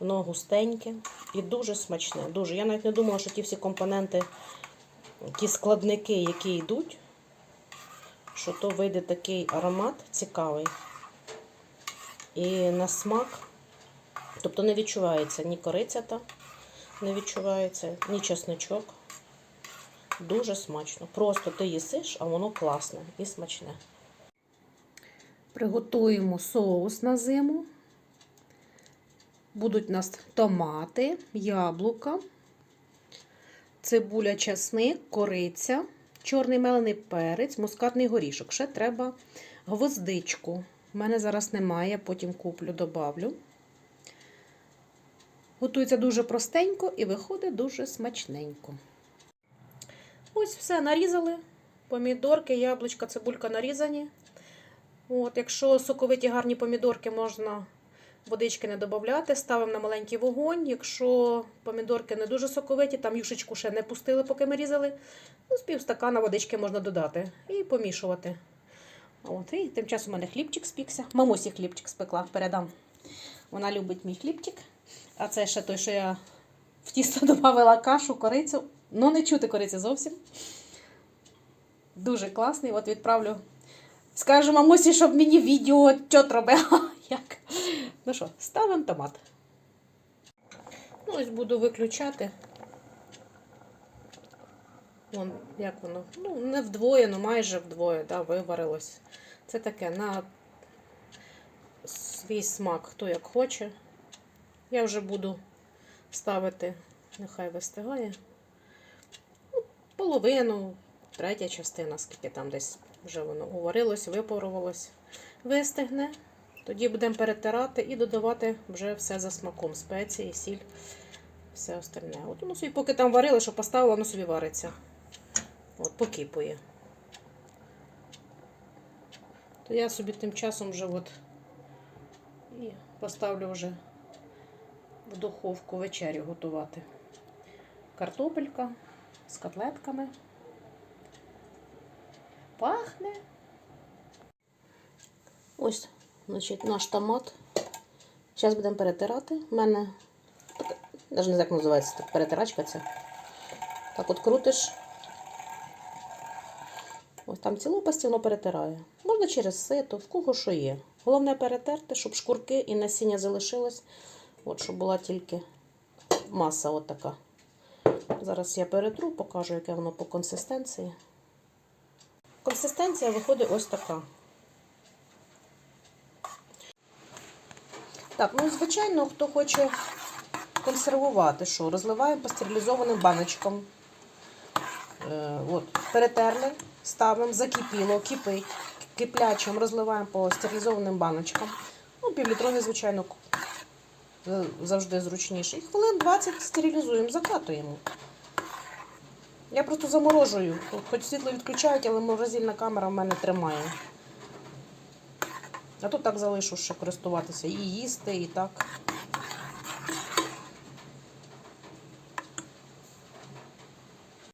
Воно густеньке і дуже смачне. Дуже. Я навіть не думала, що ті всі компоненти, ті складники, які йдуть, що то вийде такий аромат цікавий. І на смак, тобто не відчувається ні кориця та не відчувається, ні чесничок. Дуже смачно. Просто ти їсиш, а воно класне і смачне. Приготуємо соус на зиму. Будуть у нас томати, яблука, цибуля, часник, кориця, чорний мелений перець, мускатний горішок. Ще треба гвоздичку. У мене зараз немає, потім куплю, добавлю. Готується дуже простенько і виходить дуже смачненько. Ось все нарізали. Помідорки, яблучка, цибулька нарізані. От, якщо соковиті гарні помідорки, можна водички не додати. Ставимо на маленький вогонь. Якщо помідорки не дуже соковиті, там юшечку ще не пустили, поки ми різали. Ну, з півстакана водички можна додати і помішувати. От, і тим часом у мене хлібчик спікся. Мамусі хлібчик спекла, передам. Вона любить мій хлібчик. А це ще той, що я в тісто додавала кашу, корицю. Ну, не чути кориці зовсім. Дуже класний. От відправлю. Скажу мамусі, щоб мені відео чот робила. Ну що, ставимо томат. Ну, ось буду виключати. Вон, як воно? Ну, не вдвоє, ну майже вдвоє, да, виварилось. Це таке на свій смак, хто як хоче. Я вже буду ставити, нехай вистигає. Ну, половину, третя частина, скільки там десь вже воно уварилось, випарувалось, вистигне. Тоді будемо перетирати і додавати вже все за смаком. Спеції, сіль, все остальне. От воно собі, поки там варили, що поставила, воно собі вариться. От, покипує. То я собі тим часом вже от і поставлю вже в духовку вечерю готувати. Картопелька з котлетками. Пахне. Ось, значить, наш томат. Зараз будемо перетирати. У мене, навіть не знаю, як називається так, перетирачка ця. Так от крутиш. Ось там ці лопасті воно перетирає. Можна через сито, в кого що є. Головне перетерти, щоб шкурки і насіння залишилось. От, щоб була тільки маса от. Зараз я перетру, покажу, яке воно по консистенції. Консистенція виходить ось така. Так, ну звичайно, хто хоче консервувати, що розливаємо по стерилізованим баночкам. Е, от, перетерли, ставимо, закипіло, кипить, киплячим розливаємо по стерилізованим баночкам. Ну, півлітрові, звичайно, е, завжди зручніше. І хвилин 20 стерилізуємо, закатуємо. Я просто заморожую. Хоч світло відключають, але морозильна камера в мене тримає. А тут так залишу що користуватися. І їсти, і так.